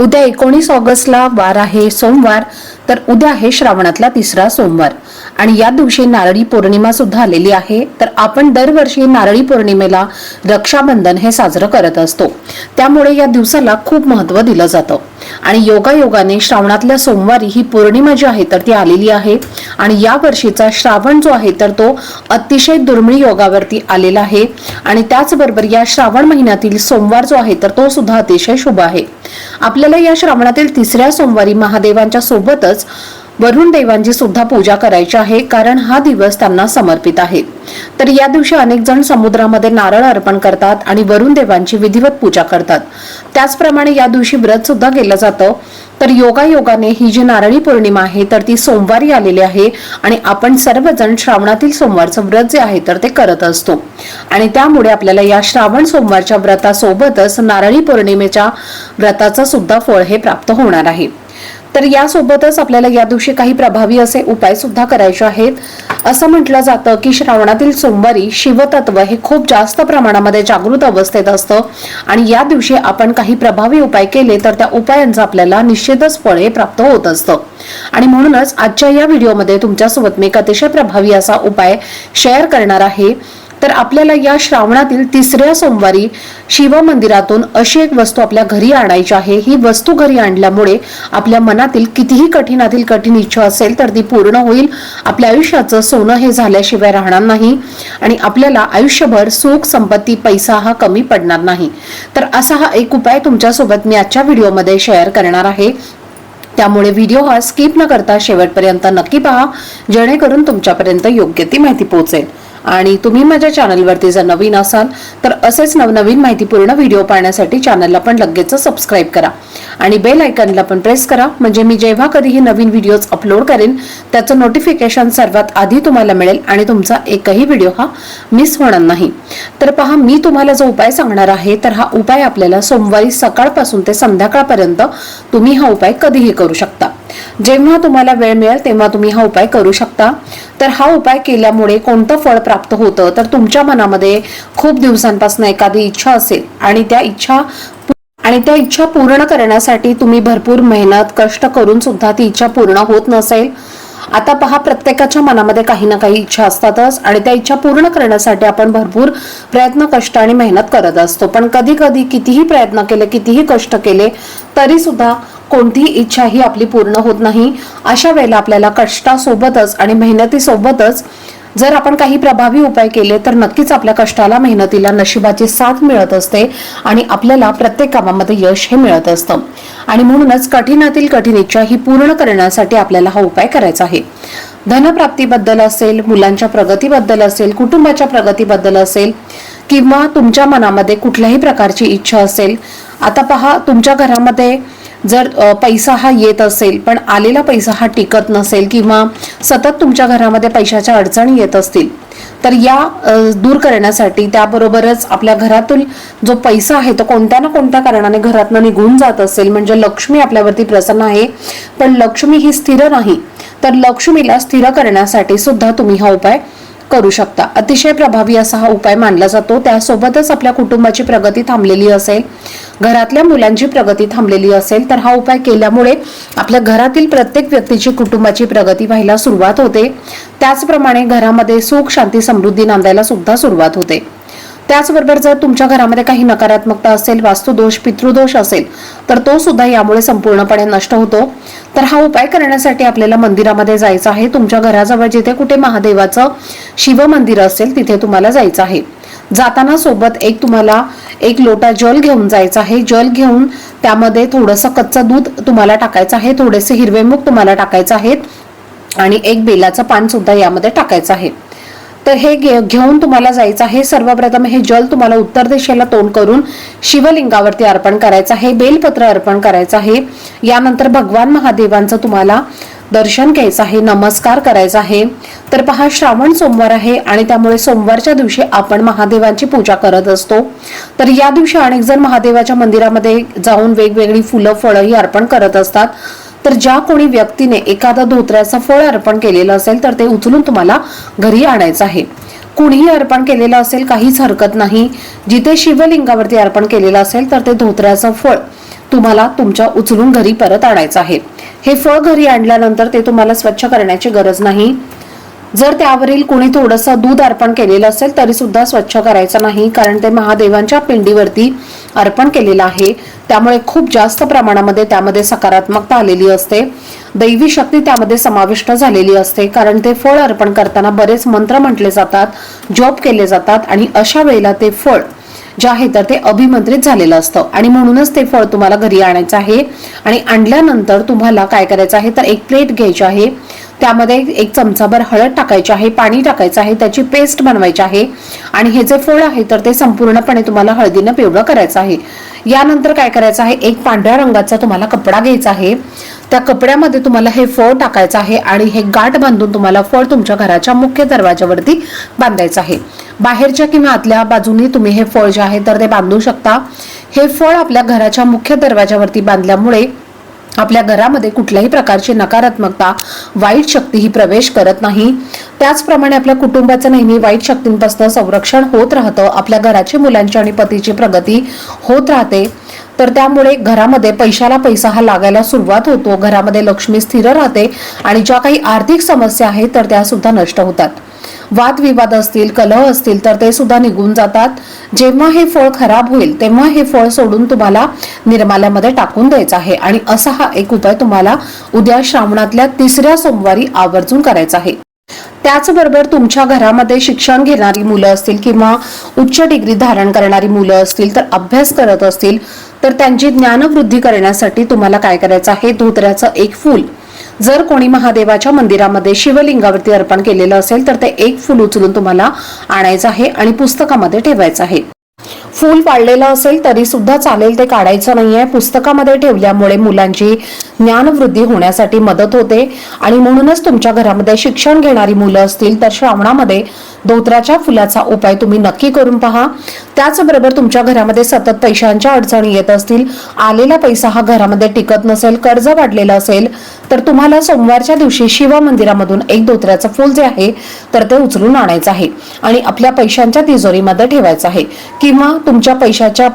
उद्या एकोणीस ऑगस्टला वार आहे सोमवार तर उद्या आहे श्रावणातला तिसरा सोमवार. आणि या दिवशी नारळी पौर्णिमा सुद्धा आलेली आहे तर आपण दरवर्षी नारळी पौर्णिमेला रक्षाबंधन हे साजरं करत असतो. त्यामुळे या दिवसाला खूप महत्त्व दिलं जातं. आणि योगायोगाने श्रावणातल्या सोमवारी ही पौर्णिमा जी आहे तर ती आलेली आहे. आणि या वर्षीचा श्रावण जो आहे तर तो अतिशय दुर्मिळ योगावरती आलेला आहे. आणि त्याचबरोबर या श्रावण महिन्यातील सोमवार जो आहे तर तो सुद्धा अतिशय शुभ आहे. आपल्याला या श्रावणातील तिसऱ्या सोमवारी महादेवांच्या सोबतच वरुण देवांची सुद्धा पूजा करायची आहे कारण हा दिवस त्यांना समर्पित आहे. तर या दिवशी अनेक जण समुद्रामध्ये नारळ अर्पण करतात आणि वरुण देवांची विधिवत पूजा करतात. त्याचप्रमाणे या दिवशी व्रत सुद्धा केलं जातं. तर योगायोगाने ही जी नारळी पौर्णिमा आहे तर ती सोमवारी आलेली आहे आणि आपण सर्वजण श्रावणातील सोमवारचं व्रत जे आहे तर ते करत असतो. आणि त्यामुळे आपल्याला या श्रावण सोमवारच्या व्रतासोबतच नारळी पौर्णिमेच्या व्रताचं सुद्धा फळ हे प्राप्त होणार आहे. तर यासोबतच आपल्याला या दिवशी काही प्रभावी असे उपाय सुद्धा करायचे आहेत. असं म्हटलं जातं की श्रावणातील सोमवारी शिवतत्व हे खूप जास्त प्रमाणामध्ये जागृत अवस्थेत असतं. आणि या दिवशी आपण काही प्रभावी उपाय केले तर त्या उपायांचं आपल्याला निश्चितच फळ हे प्राप्त होत असतं. आणि म्हणूनच आजच्या या व्हिडिओमध्ये तुमच्यासोबत मी एक अतिशय प्रभावी असा उपाय शेअर करणार आहे. तर आपल्याला या श्रावणातील तिसऱ्या सोमवारी शिव मंदिरातून अशी एक वस्तू आपल्या घरी आणायची आहे. ही वस्तू घरी आणल्यामुळे आपल्या मनातील कितीही कठीणातील कठीण इच्छा असेल तर ती पूर्ण होईल. आपल्या आयुष्याचं सोनं हे झाल्याशिवाय राहणार नाही आणि आपल्याला आयुष्यभर सुख संपत्ती पैसा हा कमी पडणार नाही. तर असा हा एक उपाय तुमच्यासोबत मी आजच्या व्हिडिओमध्ये शेअर करणार आहे. त्यामुळे व्हिडिओ हा स्किप न करता शेवटपर्यंत नक्की पहा. जेणेकरून तुमच्यापर्यंत योग्य ती माहिती पोहोचेल. आणि तुम्ही माझ्या चॅनलवरती जर नवीन असाल तर असेच नवनवीन माहितीपूर्ण व्हिडिओ पाहण्यासाठी चॅनलला पण लगेच सबस्क्राईब करा. आणि बेल आयकनला पण प्रेस करा म्हणजे मी जेव्हा कधीही नवीन व्हिडिओज अपलोड करेन त्याचं नोटिफिकेशन सर्वात आधी तुम्हाला मिळेल आणि तुमचा एकही व्हिडिओ हा मिस होणार नाही. तर पहा मी तुम्हाला जो उपाय सांगणार आहे तर हा उपाय आपल्याला सोमवारी सकाळपासून ते संध्याकाळपर्यंत तुम्ही हा उपाय कधीही करू शकता. जेव्हा तुम्हाला वेळ मिळेल तेव्हा तुम्ही हा उपाय करू शकता. तर हा उपाय केल्यामुळे कोणतं फळ प्राप्त होतं? तर तुमच्या मनामध्ये खूप दिवसांपासून एखादी इच्छा असेल आणि त्या इच्छा आणि त्या इच्छा पूर्ण करण्यासाठी तुम्ही भरपूर मेहनत कष्ट करून सुद्धा ती इच्छा पूर्ण होत नसेल. आता पहा प्रत्येकाच्या मनामध्ये काही ना काही इच्छा असतातच आणि त्या इच्छा पूर्ण करण्यासाठी आपण भरपूर प्रयत्न कष्ट आणि मेहनत करत असतो. पण कधी कधी कितीही प्रयत्न केले कितीही कष्ट केले तरी सुद्धा कोणतीही इच्छा ही आपली पूर्ण होत नाही. अशा वेळेला आपल्याला कष्टासोबतच आणि मेहनतीसोबतच जर आपण काही प्रभावी उपाय केले तर नक्कीच आपल्या कष्टाला मेहनतीला नशिबाची साथ मिळत असते आणि आपल्याला प्रत्येक कामामध्ये यश हे मिळत असतं. आणि म्हणूनच कठीणातील कठीण इच्छा ही पूर्ण करण्यासाठी आपल्याला हा उपाय करायचा आहे. धनप्राप्तीबद्दल असेल मुलांच्या प्रगतीबद्दल असेल कुटुंबाच्या प्रगतीबद्दल असेल किंवा तुमच्या मनामध्ये कुठल्याही प्रकारची इच्छा असेल आता पहा तुमच्या घरामध्ये जर पैसा हा येत असेल पण आलेला पैसा हा टिकत नसेल किंवा सतत तुमच्या घरामध्ये पैशाच्या अडचणी येत असतील तर या दूर करण्यासाठी त्याबरोबरच आपल्या घरातून जो पैसा आहे तो कोणत्या ना कोणत्या कारणाने घरातनं निघून जात असेल म्हणजे लक्ष्मी आपल्यावरती प्रसन्न आहे पण लक्ष्मी ही स्थिर नाही तर लक्ष्मीला स्थिर करण्यासाठी सुद्धा तुम्ही हा उपाय करू शकता. अतिशय प्रभावी असा हा उपाय मानला जातो. त्यासोबतच आपल्या कुटुंबाची प्रगती थांबलेली असेल. घरातल्या मुलांची प्रगती थांबलेली असेल तर हा उपाय केल्यामुळे आपल्या घरातील प्रत्येक व्यक्तीची कुटुंबाची प्रगती व्हायला सुरुवात होते. त्याचप्रमाणे घरामध्ये सुख शांती समृद्धी नांदायला सुद्धा सुरुवात होते. त्याचबरोबर जर तुमच्या घरामध्ये काही नकारात्मकता असेल वास्तुदोष पितृदोष असेल तर तो सुद्धा यामुळे संपूर्णपणे नष्ट होतो. तर हा उपाय करण्यासाठी आपल्याला मंदिरामध्ये जायचं आहे. तुमच्या घराजवळ जिथे कुठे महादेवाचं शिव मंदिर असेल तिथे तुम्हाला जायचं आहे. जाताना सोबत एक तुम्हाला एक लोटा जल घेऊन जायचं आहे. जल घेऊन त्यामध्ये थोडंसं कच्चं दूध तुम्हाला टाकायचं आहे. थोडेसे हिरवे मूग तुम्हाला टाकायचं आहेत. आणि एक बेलाचं पान सुद्धा यामध्ये टाकायचं आहे. तर हे घे- घेऊन तुम्हाला जायचं आहे. सर्वप्रथम हे जल तुम्हाला उत्तर दिशेला तोंड करून शिवलिंगावरती अर्पण करायचं आहे. बेलपत्र अर्पण करायचं आहे. यानंतर भगवान महादेवांचं तुम्हाला दर्शन घ्यायचं आहे. नमस्कार करायचा आहे. तर पहा श्रावण सोमवार आहे आणि त्यामुळे सोमवारच्या दिवशी आपण महादेवांची पूजा करत असतो. तर या दिवशी अनेक जण महादेवाच्या मंदिरामध्ये जाऊन वेगवेगळी फुलं फळंही अर्पण करत असतात. तर ज्या कोणी व्यक्तीने एखादा धोत्र्याचं फळ अर्पण केलेलं असेल तर ते उचलून तुम्हाला घरी आणायचं आहे. कुणीही अर्पण केलेलं असेल काहीच हरकत नाही. जिथे शिवलिंगावरती अर्पण केलेलं असेल तर ते धोत्र्याचं फळ तुम्हाला तुमच्या उचलून घरी परत आणायचं आहे. हे फळ घरी आणल्यानंतर ते तुम्हाला स्वच्छ करण्याची गरज नाही. जर त्यावरील कोणी थोडंसं दूध अर्पण केलेलं असेल तरी सुद्धा स्वच्छ करायचं नाही कारण ते महादेवांच्या पिंडीवरती अर्पण केलेलं आहे. त्यामुळे खूप जास्त प्रमाणामध्ये त्यामध्ये सकारात्मकता आलेली असते. दैवी शक्ती त्यामध्ये समाविष्ट झालेली असते कारण ते फळ अर्पण करताना बरेच मंत्र म्हटले जातात जॉब केले जातात आणि अशा वेळेला ते फळ जे आहे तर ते अभिमंत्रित झालेलं असतं. आणि म्हणूनच ते फळ तुम्हाला घरी आणायचं आहे. आणि आणल्यानंतर तुम्हाला काय करायचं आहे तर एक प्लेट घ्यायची आहे. त्यामध्ये एक चमचाभर हळद टाकायची आहे पाणी टाकायचं आहे त्याची पेस्ट बनवायची आहे. आणि हे जे फळ आहे तर ते संपूर्णपणे तुम्हाला हळदीनं पिवळं करायचं आहे. यानंतर काय करायचं आहे एक पांढऱ्या रंगाचा तुम्हाला कपडा घ्यायचा आहे. त्या कपड्यामध्ये तुम्हाला हे फळ टाकायचं आहे आणि हे गाठ बांधून तुम्हाला फळ तुमच्या घराच्या मुख्य दरवाजावरती बांधायचं आहे. बाहेरच्या किंवा आतल्या बाजूनी तुम्ही हे फळ जे आहे तर ते बांधू शकता. हे फळ आपल्या घराच्या मुख्य दरवाजावरती बांधल्यामुळे आपल्या घरामध्ये कुठल्याही प्रकारची नकारात्मकता वाईट शक्ती ही प्रवेश करत नाही. त्याचप्रमाणे आपल्या कुटुंबाचं नेहमी वाईट शक्तींपासून संरक्षण होत राहतं आपल्या घराची मुलांची आणि पतीची प्रगती होत राहते. तर त्यामुळे घरामध्ये पैशाला पैसा हा लागायला सुरुवात होतो घरामध्ये लक्ष्मी स्थिर राहते आणि ज्या काही आर्थिक समस्या आहेत तर त्या सुद्धा नष्ट होतात. वादविवाद असतील कलह असतील तर ते सुद्धा निघून जातात. जेव्हा हे फळ खराब होईल तेव्हा हे फळ सोडून तुम्हाला निर्माल्यामध्ये टाकून द्यायचं आहे. आणि असा हा एक उपाय तुम्हाला उद्या श्रावणातल्या तिसऱ्या सोमवारी आवर्जून करायचा आहे. त्याचबरोबर तुमच्या घरामध्ये शिक्षण घेणारी मुलं असतील किंवा उच्च डिग्री धारण करणारी मुलं असतील तर अभ्यास करत असतील तर त्यांची ज्ञानवृद्धी करण्यासाठी तुम्हाला काय करायचं आहे? धोत्र्याचं एक फूल जर कोणी महादेवाच्या मंदिरामध्ये शिवलिंगावरती अर्पण केलेलं असेल तर ते एक फूल उचलून तुम्हाला आणायचं आहे आणि पुस्तकामध्ये ठेवायचं आहे. फूल वाढलेलं असेल तरी सुद्धा चालेल ते काढायचं नाहीये. पुस्तकामध्ये ठेवल्यामुळे मुलांची ज्ञानवृद्धी होण्यासाठी मदत होते. आणि म्हणूनच तुमच्या घरामध्ये शिक्षण घेणारी मुलं असतील तर श्रावणामध्ये धोत्राच्या फुलाचा उपाय तुम्ही नक्की करून पहा. त्याचबरोबर तुमच्या घरामध्ये सतत पैशांच्या अडचणी येत असतील आलेला पैसा हा घरामध्ये टिकत नसेल कर्ज वाढलेलं असेल तर तुम्हाला सोमवारच्या दिवशी शिव मंदिरामधून एक धोत्र्याचं फूल जे आहे तर ते उचलून आणायचं आहे. आणि आपल्या पैशांच्या तिजोरीमध्ये ठेवायचं आहे. किंवा तुमच्या पैशाच्या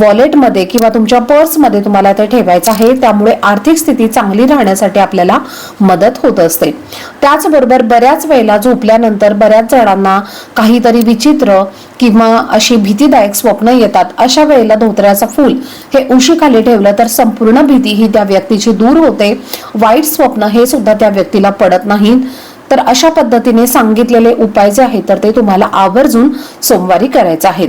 वॉलेटमध्ये किंवा तुमच्या पर्समध्ये तुम्हाला ते ठेवायचं आहे त्यामुळे आर्थिक स्थिती चांगली राहण्यासाठी आपल्याला मदत होत असते. त्याचबरोबर बऱ्याच वेळेला झोपल्यानंतर बऱ्याच जणांना काहीतरी विचित्र किंवा अशी भीतीदायक स्वप्न येतात. अशा वेळेला धोत्र्याचं फूल हे उशीखाली ठेवलं तर संपूर्ण भीती ही त्या व्यक्तीची दूर होते. वाईट स्वप्न हे सुद्धा त्या व्यक्तीला पडत नाहीत. तर अशा पद्धतीने सांगितलेले उपाय जे आहेत तर ते तुम्हाला आवर्जून सोमवारी करायचे आहेत.